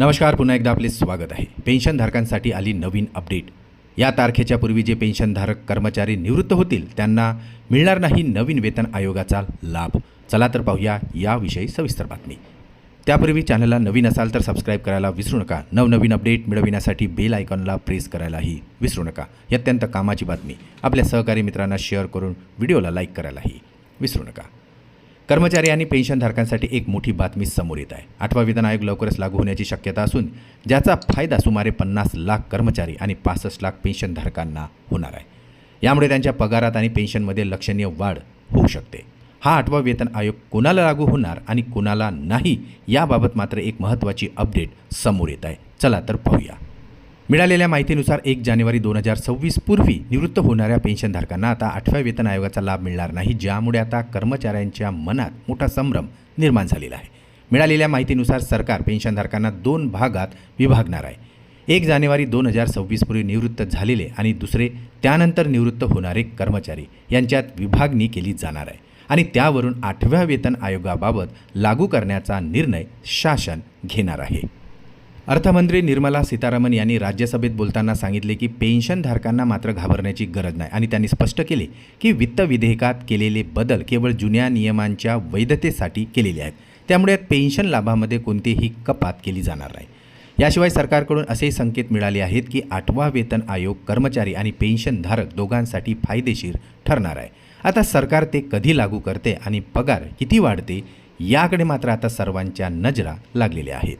नमस्कार पुन्हा एकदा आपले स्वागत आहे. पेन्शनधारकांसाठी आली नवीन अपडेट. या तारखेच्या पूर्वी जे पेन्शनधारक कर्मचारी निवृत्त होतील त्यांना मिळणार नाही नवीन वेतन आयोगाचा लाभ. चला तर पाहूया याविषयी सविस्तर बातमी. त्यापूर्वी चॅनलला नवीन असाल तर सबस्क्राईब करायला विसरू नका. नवनवीन अपडेट मिळविण्यासाठी बेल आयकॉनला प्रेस करायलाही विसरू नका. ही अत्यंत कामाची बातमी. आपल्या सहकारी मित्रांना शेअर करून व्हिडिओला लाईक करायलाही विसरू नका. कर्मचारी आणि पेन्शनधारकांसाठी एक मोठी बातमी समोर येत आहे. आठवा वेतन आयोग लवकरच लागू होण्याची शक्यता असून ज्याचा फायदा सुमारे पन्नास लाख कर्मचारी आणि पासष्ट लाख पेन्शनधारकांना होणार आहे. यामुळे त्यांच्या पगारात आणि पेन्शनमध्ये लक्षणीय वाढ होऊ शकते. हा आठवा वेतन आयोग कोणाला लागू होणार आणि कोणाला नाही याबाबत मात्र एक महत्त्वाची अपडेट समोर येत आहे. चला तर पाहूया. मिळालेल्या माहितीनुसार एक जानेवारी दोन हजार सव्वीस पूर्वी निवृत्त होणाऱ्या पेन्शनधारकांना आता आठव्या वेतन आयोगाचा लाभ मिळणार नाही ज्यामुळे आता कर्मचाऱ्यांच्या मनात मोठा संभ्रम निर्माण झालेला आहे. मिळालेल्या माहितीनुसार सरकार पेन्शनधारकांना दोन भागात विभागणार आहे. एक जानेवारी दोन हजार सव्वीसपूर्वी निवृत्त झालेले आणि दुसरे त्यानंतर निवृत्त होणारे कर्मचारी यांच्यात विभागणी केली जाणार आहे आणि त्यावरून आठव्या वेतन आयोगाबाबत लागू करण्याचा निर्णय शासन घेणार आहे. अर्थमंत्री निर्मला सीतारामन यांनी राज्यसभेत बोलताना सांगितले की पेन्शनधारकांना मात्र घाबरण्याची गरज नाही. आणि त्यांनी स्पष्ट केले की वित्त विधेयकात केलेले बदल केवळ जुन्या नियमांच्या वैधतेसाठी केलेले आहेत. त्यामुळे यात पेन्शन लाभामध्ये कोणतीही कपात केली जाणार नाही. याशिवाय सरकारकडून असे संकेत मिळाले आहेत की आठवा वेतन आयोग कर्मचारी आणि पेन्शनधारक दोघांसाठी फायदेशीर ठरणार आहे. आता सरकार ते कधी लागू करते आणि पगार किती वाढते याकडे मात्र आता सर्वांच्या नजरा लागलेल्या आहेत.